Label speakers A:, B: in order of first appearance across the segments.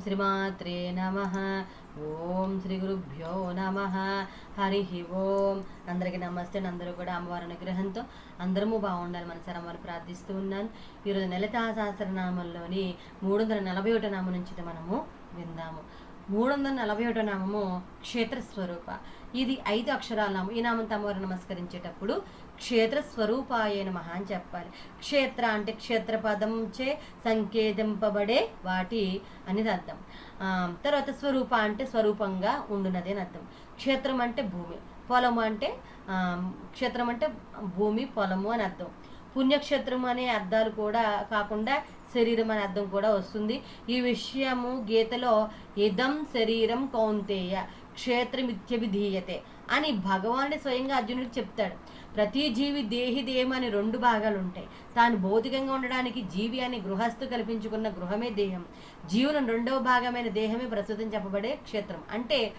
A: శ్రీమాత్రే నమ. ఓం శ్రీ గురుభ్యో నమ. హరి ఓం. అందరికీ నమస్తే. అందరూ కూడా అమ్మవారి అనుగ్రహంతో అందరము బాగుండాలి మనసారి అమ్మవారు ప్రార్థిస్తూ ఉన్నాను. ఈరోజు లలితా సహస్రనామంలోని మూడు వందల నలభై ఒకటో నామం నుంచి మనము విందాము. మూడు వందల నలభై ఒకటో నామము క్షేత్రస్వరూప. ఇది ఐదు అక్షరాల నామం. ఈ నామంతో అమ్మవారు నమస్కరించేటప్పుడు క్షేత్ర స్వరూపాయ మహా అని చెప్పాలి. క్షేత్ర అంటే క్షేత్రపదం చే సంకేతింపబడే వాటి అనేది అర్థం. తర్వాత స్వరూప అంటే స్వరూపంగా ఉండునది అని అర్థం. క్షేత్రం అంటే భూమి పొలము అంటే క్షేత్రం అంటే భూమి పొలము అని అర్థం. పుణ్యక్షేత్రం అనే అర్థాలు కూడా కాకుండా శరీరం అనే అర్థం కూడా వస్తుంది. ఈ విషయము గీతలో ఇదం శరీరం కౌంతేయ. క్షేత్రమిత్యభిధీయతే అని భగవానుడు స్వయంగా అర్జునుడికి చెప్తాడు. ప్రతి జీవి దేహి దేహం అని రెండు భాగాలు ఉంటాయి తాను భౌతికంగా ఉండడానికి జీవి అని గృహస్థు కల్పించుకున్న గృహమే దేహం. జీవుల రెండవ భాగమైన దేహమే ప్రస్తుతం చెప్పబడే క్షేత్రం. అంటే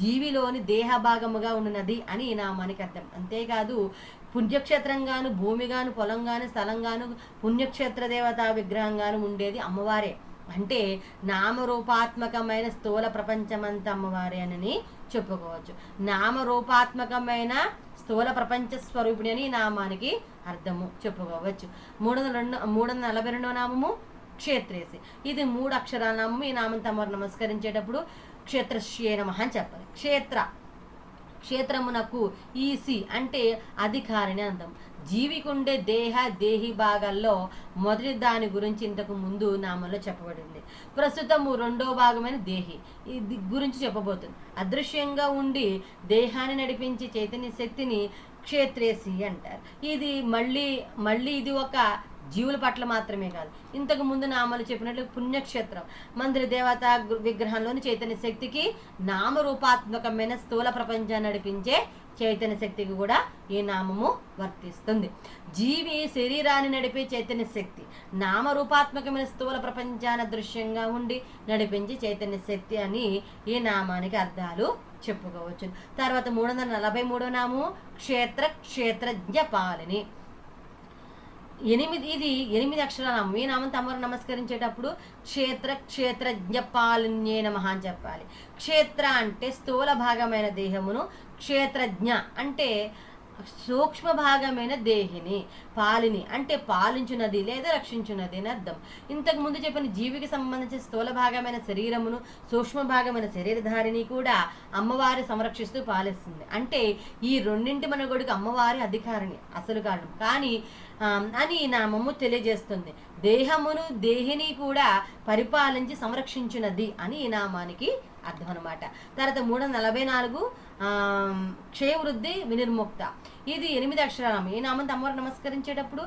A: జీవిలోని దేహ భాగముగా ఉన్నది అని నామానికి అర్థం. అంతేకాదు పుణ్యక్షేత్రంగాను భూమిగాను పొలంగాను స్థలంగాను పుణ్యక్షేత్ర దేవతా విగ్రహంగాను ఉండేది అమ్మవారే. అంటే నామరూపాత్మకమైన స్థూల ప్రపంచమంత అమ్మవారి అని చెప్పుకోవచ్చు. నామరూపాత్మకమైన స్థూల ప్రపంచ స్వరూపిణి అని ఈ నామానికి అర్థము చెప్పుకోవచ్చు. మూడు వందల రెండు మూడు వందల నలభై రెండో నామము క్షేత్రేసి ఇది మూడు అక్షరాల నామము. ఈ నామం తమరు నమస్కరించేటప్పుడు క్షేత్రశ్యే నమ అని చెప్పాలి. క్షేత్ర. క్షేత్రమునకు ఈసి అంటే అధికారిని అర్థం జీవికుండే దేహ దేహి భాగాల్లో మొదటి దాని గురించి ఇంతకు ముందు నామంలో చెప్పబడింది. ప్రస్తుతము రెండో భాగమైన దేహి. ఇది గురించి చెప్పబోతుంది. అదృశ్యంగా ఉండి దేహాన్ని నడిపించే చైతన్య శక్తిని క్షేత్రేసి అంటారు. ఇది మళ్ళీ మళ్ళీ ఇది ఒక జీవుల పట్ల మాత్రమే కాదు. ఇంతకు ముందు నామాలు చెప్పినట్లు పుణ్యక్షేత్రం. మందిర దేవత విగ్రహంలోని చైతన్య శక్తికి నామరూపాత్మకమైన స్థూల ప్రపంచాన్ని నడిపించే చైతన్య శక్తికి కూడా ఈ నామము వర్తిస్తుంది. జీవి శరీరాన్ని నడిపే చైతన్య శక్తి నామరూపాత్మకమైన స్థూల ప్రపంచాన్ని దృశ్యంగా ఉండి నడిపించే చైతన్య శక్తి అని ఈ నామానికి అర్థాలు చెప్పుకోవచ్చు. తర్వాత మూడు వందల నలభై మూడో నామము క్షేత్ర క్షేత్రజ్ఞ పాలిని. ఎనిమిది ఇది ఎనిమిది అక్షరాల మీ ఈ నామం తమరు నమస్కరించేటప్పుడు క్షేత్ర క్షేత్రజ్ఞ పాలన్యే నమ అని చెప్పాలి. క్షేత్ర అంటే స్థూల భాగమైన దేహమును క్షేత్రజ్ఞ అంటే సూక్ష్మ భాగమైన దేహిని పాలిని అంటే పాలించున్నది లేదా రక్షించున్నది అని అర్థం. ఇంతకు ముందు చెప్పిన జీవికి సంబంధించిన స్థూల భాగమైన శరీరమును సూక్ష్మ భాగమైన శరీరధారిని కూడా అమ్మవారి సంరక్షిస్తూ పాలిస్తుంది. అంటే ఈ రెండింటి మనగొడుకు అమ్మవారి అధికారిని అసలు కారణం. కానీ అని ఈ నామము తెలియజేస్తుంది. దేహమును దేహిని కూడా పరిపాలించి సంరక్షించినది అని ఈ నామానికి అర్థం అనమాట తర్వాత మూడు వందల నలభై నాలుగు క్షయవృద్ధి వినిర్ముక్త. ఇది ఎనిమిది అక్షరాలం ఈ నామంతా అమ్మవారు నమస్కరించేటప్పుడు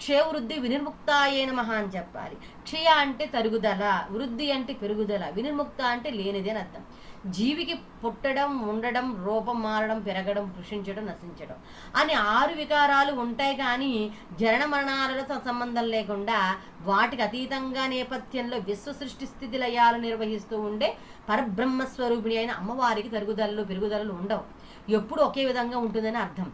A: క్షయవృద్ధి వినిర్ముక్తాయే మహా అని చెప్పాలి. క్షయ అంటే తరుగుదల వృద్ధి అంటే పెరుగుదల వినిర్ముక్త అంటే లేనిది అని అర్థం. జీవికి పుట్టడం ఉండడం రూపం మారడం పెరగడం కృషించడం నశించడం. అని ఆరు వికారాలు ఉంటాయి కానీ జనన మరణాలతో సంబంధం లేకుండా వాటికి అతీతంగా నేపథ్యంలో విశ్వ సృష్టి స్థితి లయాలు నిర్వహిస్తూ ఉండే పరబ్రహ్మస్వరూపిణి అయిన అమ్మవారికి తరుగుదలలు పెరుగుదలలు ఉండవు. ఎప్పుడు ఒకే విధంగా ఉంటుందని అర్థం.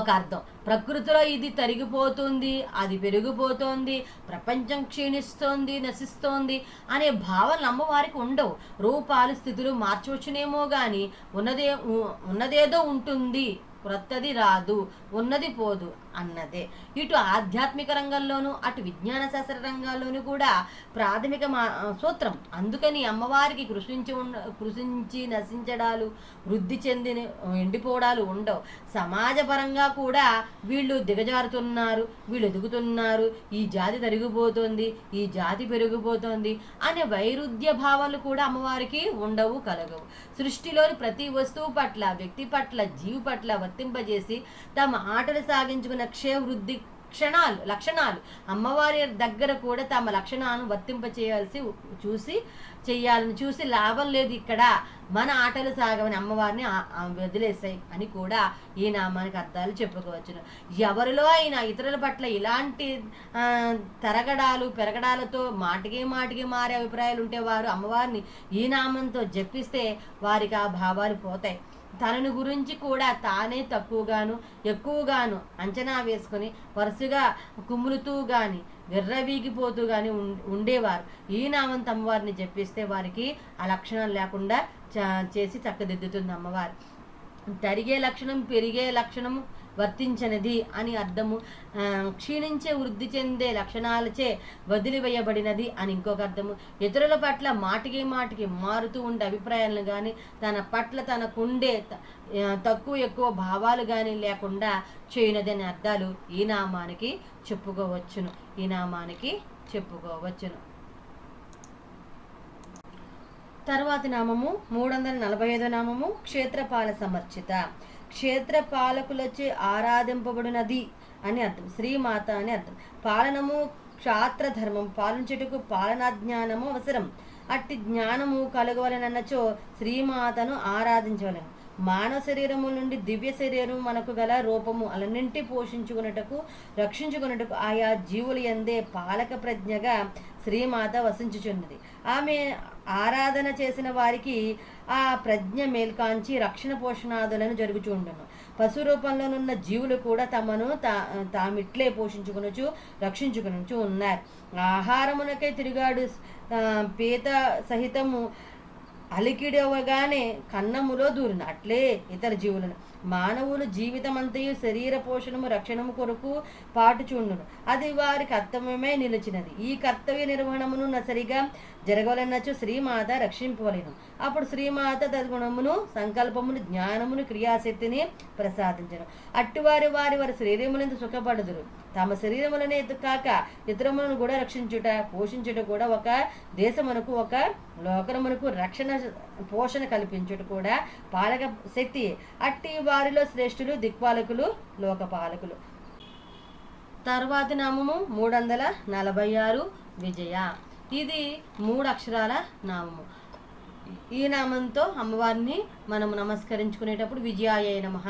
A: ఒక అర్థం. ప్రకృతిలో ఇది తరిగిపోతుంది అది పెరిగిపోతోంది ప్రపంచం క్షీణిస్తోంది నశిస్తోంది అనే భావనలు అమ్మవారికి ఉండవు. రూపాలు స్థితులు మార్చవచ్చునేమో కానీ ఉన్నదే ఉన్నదేదో ఉంటుంది. క్రొత్తది రాదు ఉన్నది పోదు. అన్నదే. ఇటు ఆధ్యాత్మిక రంగంలోనూ అటు విజ్ఞాన శాస్త్ర రంగాల్లోనూ కూడా ప్రాథమిక మా సూత్రం. అందుకని అమ్మవారికి కృషించి ఉండ కృషించి నశించడాలు వృద్ధి చెందిన ఎండిపోవడాలు ఉండవు. సమాజపరంగా కూడా వీళ్ళు దిగజారుతున్నారు వీళ్ళు ఎదుగుతున్నారు. ఈ జాతి తరిగిపోతుంది ఈ జాతి పెరిగిపోతుంది అనే వైరుధ్య భావాలు కూడా అమ్మవారికి ఉండవు కలగవు. సృష్టిలోని ప్రతి వస్తువు పట్ల వ్యక్తి పట్ల జీవి పట్ల వర్తింపజేసి తమ ఆటలు సాగించుకుని లక్ష్య వృద్ధి క్షణాలు లక్షణాలు. అమ్మవారి దగ్గర కూడా తమ లక్షణాలను వర్తింప చేయాల్సి చూసి చేయాలని చూసి లాభం లేదు ఇక్కడ. మన ఆటలు సాగమని అమ్మవారిని వదిలేసాయి అని కూడా ఈ నామానికి అర్థాలు చెప్పుకోవచ్చును. ఎవరిలో అయినా ఇతరుల పట్ల ఇలాంటి తరగడాలు పెరగడాలతో మాటికి మాటికి మారే అభిప్రాయాలు ఉంటే వారు అమ్మవారిని ఈ నామంతో జపిస్తే వారికి ఆ భావాలు పోతాయి. తనను గురించి కూడా తానే తక్కువగాను ఎక్కువగాను అంచనా వేసుకొని వరుసగా కుమురుతూ గాని విర్రవీగిపోతూ గాని ఉం- ఉండేవారు. ఈ నామం చెప్పిస్తే వారికి ఆ లక్షణం లేకుండా చ- చేసి చక్కదిద్దుతుంది అమ్మవారు. తరిగే లక్షణం పెరిగే లక్షణం వర్తించనిది అని అర్థము. క్షీణించే వృద్ధి చెందే లక్షణాలచే వదిలివేయబడినది అని ఇంకొక అర్థము. ఇతరుల పట్ల మాటికి మాటికి మారుతూ ఉండే అభిప్రాయాలను కానీ తన పట్ల తనకుండే తక్కువ ఎక్కువ భావాలు కానీ లేకుండా చేయనది అనే అర్థాలు ఈ నామానికి చెప్పుకోవచ్చును. ఈ నామానికి చెప్పుకోవచ్చును. తర్వాతి నామము మూడు వందల నలభై ఐదో నామము క్షేత్రపాల సమర్చిత. క్షేత్ర పాలకులచే ఆరాధింపబడినది అని అర్థం. శ్రీమాత అని అర్థం. పాలనము క్షాత్ర ధర్మం పాలించుటకు పాలనా జ్ఞానము అవసరం. అట్టి జ్ఞానము కలగవలనన్నచో శ్రీమాతను ఆరాధించవలను. మానవ శరీరము నుండి దివ్య శరీరం మనకు గల రూపము అలన్నింటి పోషించుకున్నటకు రక్షించుకున్నటకు ఆయా జీవులు ఎందే పాలక ప్రజ్ఞగా శ్రీమాత వసించుచున్నది. ఆమె ఆరాధన చేసిన వారికి ఆ ప్రజ్ఞ మేల్కాంచి రక్షణ పోషణాదులను జరుగుచుండును. పశు రూపంలోనున్న జీవులు కూడా తమను తా తామిట్లే పోషించుకునుచు రక్షించుకునుచు ఉన్నారు. ఆహారమునకై తిరిగాడు పీత సహితము అలికిడవగానే కన్నములో దూరిన. అట్లే ఇతర జీవులను. మానవులు జీవితమంతయు శరీర పోషణము రక్షణము కొరకు పాటుచుండును అది వారి కర్తవ్యమే నిలిచినది. ఈ కర్తవ్య నిర్వహణమును సరిగా జరగవలనచ్చు శ్రీమాత రక్షింపవలెను. అప్పుడు శ్రీమాత తద్గుణమును సంకల్పమును జ్ఞానమును క్రియాశక్తిని ప్రసాదించను. అట్టువారి వారి వారి శరీరములందు సుఖపడదురు. తమ శరీరములనే కాక ఇతరములను కూడా రక్షించుట పోషించుట కూడా ఒక దేశమునకు ఒక లోకమునకు రక్షణ పోషణ కల్పించుట కూడా పాలక శక్తి అట్టి వారిలో శ్రేష్ఠులు దిక్పాలకులు లోకపాలకులు. తర్వాతి నామము మూడు వందల నలభై ఆరు విజయ. ఇది మూడు అక్షరాల నామము. ఈ నామంతో అమ్మవారిని మనము నమస్కరించుకునేటప్పుడు విజయాయ నమః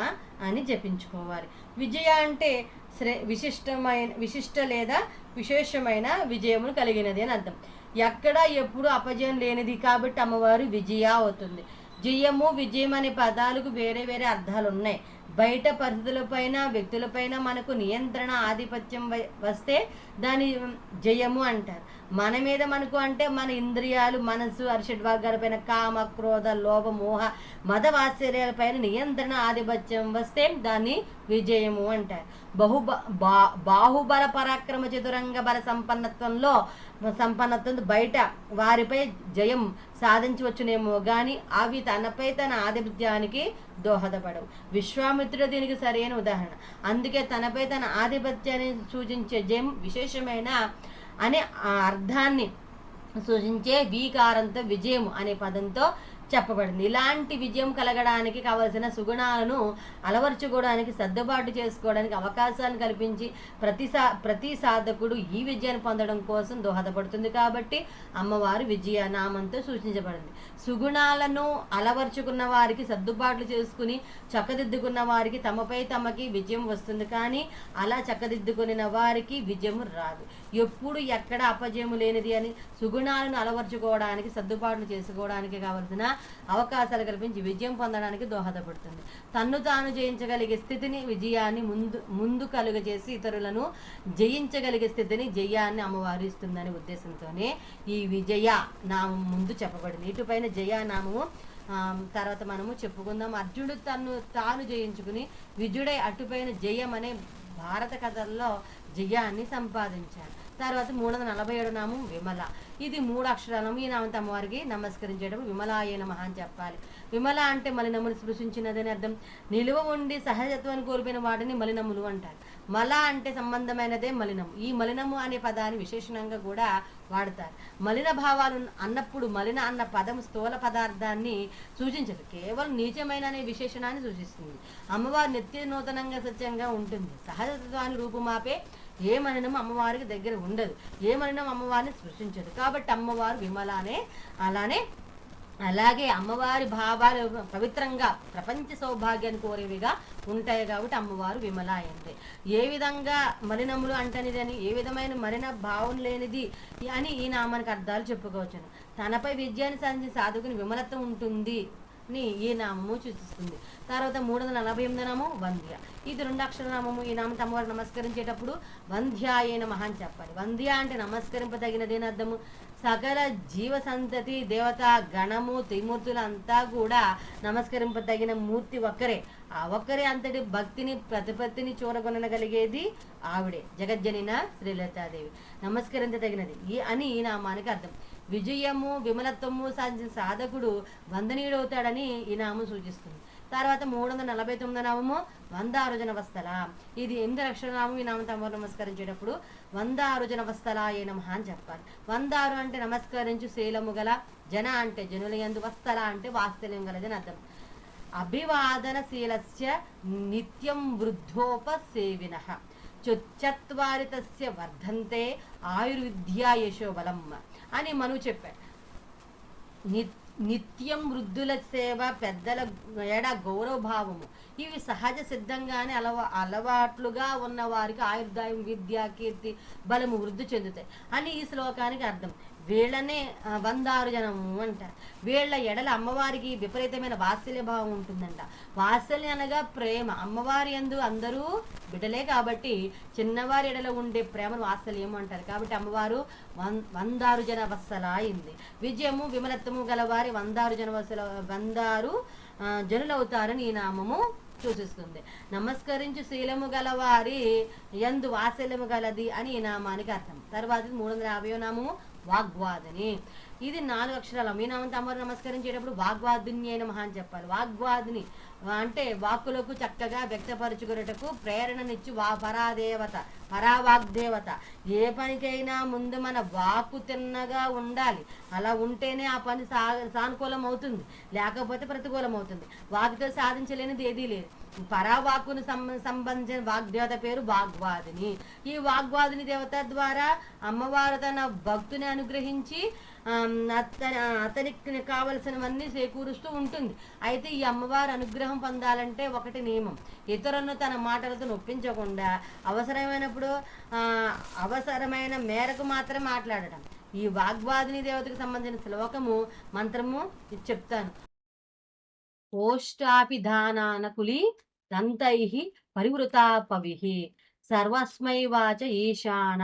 A: అని జపించుకోవాలి. విజయ అంటే శ్రే విశిష్టమైన విశిష్ట లేదా విశేషమైన విజయమును కలిగినది అని అర్థం. ఎక్కడ ఎప్పుడు అపజయం లేనిది కాబట్టి అమ్మవారు విజయ అవుతుంది. జయము విజయం అనే పదాలకు వేరే వేరే అర్థాలు ఉన్నాయి బయట పరిస్థితులపైన వ్యక్తులపైన మనకు నియంత్రణ ఆధిపత్యం వస్తే దాని జయము అంటారు. మన మీద మనకు అంటే మన ఇంద్రియాలు మనసు అరిషడ్వాగాలపైన కామ క్రోధ లోభ మోహ మద వాత్సర్యాలపైన నియంత్రణ ఆధిపత్యం వస్తే దాన్ని విజయము అంటారు. బహు బా బాహుబల పరాక్రమ చతురంగ బల సంపన్నత్వంలో సంపన్నత్వం బయట వారిపై జయం సాధించవచ్చునేమో కానీ అవి తనపై తన ఆధిపత్యానికి దోహదపడవు. విశ్వామిత్రుడు దీనికి సరైన ఉదాహరణ. అందుకే తనపై తన ఆధిపత్యాన్ని సూచించే జయం విశేషమైన అనే అర్థాన్ని సూచించే వీకారంతో విజయం అనే పదంతో చెప్పబడింది. ఇలాంటి విజయం కలగడానికి కావలసిన సుగుణాలను అలవర్చుకోవడానికి సర్దుబాటు చేసుకోవడానికి అవకాశాన్ని కల్పించి ప్రతి సా ప్రతి సాధకుడు ఈ విజయాన్ని పొందడం కోసం దోహదపడుతుంది కాబట్టి అమ్మవారు విజయ నామంతో సూచించబడింది. సుగుణాలను అలవర్చుకున్న వారికి సర్దుబాట్లు చేసుకుని చక్కదిద్దుకున్న వారికి తమపై తమకి విజయం వస్తుంది కానీ అలా చక్కదిద్దుకున్న వారికి విజయం రాదు. ఎప్పుడు ఎక్కడ అపజయము లేనిది అని సుగుణాలను అలవర్చుకోవడానికి సర్దుబాట్లు చేసుకోవడానికి కావలసిన అవకాశాలు కల్పించి విజయం పొందడానికి దోహదపడుతుంది. తన్ను తాను జయించగలిగే స్థితిని విజయాన్ని ముందు ముందు కలుగజేసి ఇతరులను జయించగలిగే స్థితిని జయాన్ని అమ్మవారు ఇస్తుందనే ఉద్దేశంతోనే ఈ విజయ నామం ముందు చెప్పబడింది. ఇటుపైన జయ నామము తర్వాత మనము చెప్పుకుందాం. అర్జునుడు తను తాను జయించుకుని విజుడై అటుపైన జయం అనే భారత కథల్లో జయాన్ని సంపాదించారు. తర్వాత మూడు వందల నలభై ఏడు నామం విమల. ఇది మూడు అక్షరాలము ఈ నామంతో అమ్మవారికి నమస్కరించేటప్పుడు విమలాయ నమః అని చెప్పాలి. విమల అంటే మలినములు స్పృశించినదని అర్థం. నిలువ ఉండి సహజత్వాన్ని కోల్పోయిన వాటిని మలినములు అంటారు. మల అంటే సంబంధమైనదే మలినము. ఈ మలినము అనే పదాన్ని విశేషణంగా కూడా వాడతారు. మలిన భావాలు అన్నప్పుడు మలిన అన్న పదం స్థూల పదార్థాన్ని సూచించదు. కేవలం నీచమైన అనే విశేషణాన్ని సూచిస్తుంది. అమ్మవారు నిత్య నూతనంగా సత్యంగా ఉంటుంది. సహజత్వాన్ని రూపుమాపే ఏ మలినం అమ్మవారికి దగ్గర ఉండదు. ఏ మలినం అమ్మవారిని సృష్టించదు కాబట్టి అమ్మవారు విమలానే అలానే అలాగే అమ్మవారి భావాలు పవిత్రంగా ప్రపంచ సౌభాగ్యాన్ని కోరేవిగా ఉంటాయి కాబట్టి అమ్మవారు విమల అయింది ఏ విధంగా మలినములు అంటనిదని ఏ విధమైన మలిన భావం లేనిది అని ఈ నామానికి అర్థాలు చెప్పుకోవచ్చును. తనపై విజయాన్ని సాధించిన సాధకుని విమలత్వం ఉంటుంది. ని ఈ నామము సూచిస్తుంది తర్వాత మూడు వందల నలభై ఎనిమిది నామం వంధ్య. ఇది రెండు అక్షర నామము ఈ నామం అమ్మవారు నమస్కరించేటప్పుడు వంధ్యాయ నమః అని చెప్పాలి. వంద్య అంటే నమస్కరింపదగినదేని అర్థము? సకల జీవ సంతతి దేవత గణము త్రిమూర్తులంతా కూడా నమస్కరింపదగిన మూర్తి ఒక్కరే. ఆ ఒక్కరే అంతటి భక్తిని ప్రతిపత్తిని చూరగొనగలిగేది ఆవిడే జగజ్జనిన శ్రీలతాదేవి. నమస్కరించదగినది. ఈ అని ఈ నామానికి అర్థం. విజయము విమలత్వము సాధించిన సాధకుడు వందనీయుడవుతాడని ఈ నామం సూచిస్తుంది. తర్వాత మూడు వందల నలభై తొమ్మిది నామము వంద ఆరుజన వస్తల ఇది ఎనిమిది లక్షల నామం ఈ నామం తమ నమస్కరించేటప్పుడు వంద ఆరుజన వస్తల ఏ నమ అని చెప్పాలి. వంద ఆరు అంటే నమస్కరించు శీలము గల జన అంటే జనుల యందు వస్తల అంటే వాత్సల్యం గలదని అర్థం. అభివాదనశీలస్య నిత్యం వృద్ధోపసేవిన. చత్వారి తస్య వర్ధంతే ఆయుర్విద్యా యశోబలం అని మను చెప్పాడు. ని- నిత్యం వృద్ధుల సేవ పెద్దల ఎడ గౌరవభావము. ఇవి సహజ సిద్ధంగానే అలవా అలవాట్లుగా ఉన్న వారికి ఆయుర్దాయం విద్య కీర్తి బలము వృద్ధి చెందుతాయి. అని ఈ శ్లోకానికి అర్థం. వీళ్ళనే వందారు జనము అంటారు వీళ్ళ ఎడల అమ్మవారికి విపరీతమైన వాత్సల్య భావం ఉంటుందంట. వాత్సల్యం అనగా ప్రేమ. అమ్మవారి యందు అందరూ బిడ్డలే కాబట్టి చిన్నవారి ఎడల ఉండే ప్రేమను వాత్సల్యం అంటారు. కాబట్టి అమ్మవారు వం- వందారు జన వత్సల అయింది విజయము విమలత్వము గలవారి వందారు జన వసల వందారు జనులవుతారని ఈ నామము సూచిస్తుంది. నమస్కరించు శీలము గలవారి ఎందు వాత్సల్యము గలది అని ఈ నామానికి అర్థం. తర్వాత మూడు వందల యాభై నామము. వాగ్వాదని. ఇది నాలుగు అక్షరాలు. మీ నామంతో అమ్మవారు నమస్కరించేటప్పుడు వాగ్వాదిని అయిన మహా అని చెప్పాలి. వాగ్వాదిని అంటే వాక్కులకు చక్కగా వ్యక్తపరచుకునేటకు ప్రేరణనిచ్చి వా పరాదేవత పరావాగ్దేవత. ఏ పనికైనా ముందు మన వాక్కు తిన్నగా ఉండాలి. అలా ఉంటేనే ఆ పని సా సానుకూలం అవుతుంది లేకపోతే ప్రతికూలం అవుతుంది వాక్తో సాధించలేనిది ఏదీ లేదు. పరావాకును సంబంధించిన వాగ్దేవత పేరు వాగ్వాదిని. ఈ వాగ్వాదిని దేవత ద్వారా అమ్మవారు తన భక్తుని అనుగ్రహించి అతని అతనికి కావలసినవన్నీ చేకూరుస్తూ ఉంటుంది. అయితే ఈ అమ్మవారి అనుగ్రహం పొందాలంటే ఒకటి నియమం. ఇతరులను తన మాటలతో నొప్పించకుండా అవసరమైనప్పుడు ఆ, అవసరమైన మేరకు మాత్రం మాట్లాడటం. ఈ వాగ్వాదిని దేవతకు సంబంధించిన శ్లోకము మంత్రము చెప్తాను. పోష్టాపిధానానకులి దంతై పరివృతాపవి సర్వస్మై వాచ ఈశాన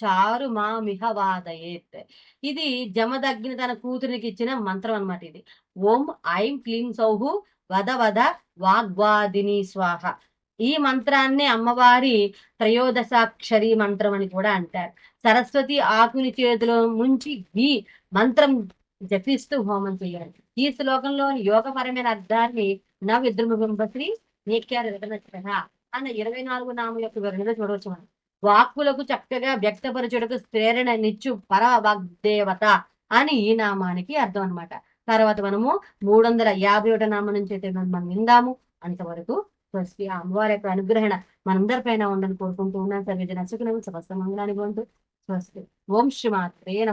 A: చారు మామిహ వాదయేత్. ఇది జమదగ్ని తన కూతురికి ఇచ్చిన మంత్రం అన్నమాట ఇది. ఓం ఐం క్లీం సౌహు వద వద వాగ్వాదిని స్వాహ. ఈ మంత్రాన్ని అమ్మవారి త్రయోదశాక్షరి మంత్రం అని కూడా అంటారు. సరస్వతి ఆకుని చేతిలో ముంచి ఈ మంత్రం జపిస్తూ హోమం చేయాలి. ఈ శ్లోకంలోని యోగపరమైన అర్థాన్ని నవిద్రుమశ్రీ నీక్యార వివరణ అన్న ఇరవై నాలుగు నామ యొక్క వివరణలో చూడవచ్చు మనం. వాక్కులకు చక్కగా వ్యక్తపరచుటకు ప్రేరణ నిచ్చు పర వాగ్దేవత అని ఈ నామానికి అర్థం అన్నమాట. తర్వాత మనము మూడు వందల యాభై ఒకటి నామం నుంచి అయితే మనం విందాము. అంతవరకు స్వస్తి అమ్మవారి యొక్క అనుగ్రహణ మనందరిపైన ఉండని కోరుకుంటూ ఉన్నాను. సర్వజన సుఖనం సమస్త మంగళాన్ని పొందుతూ స్వస్తి. ఓం శ్రీ మాత్రే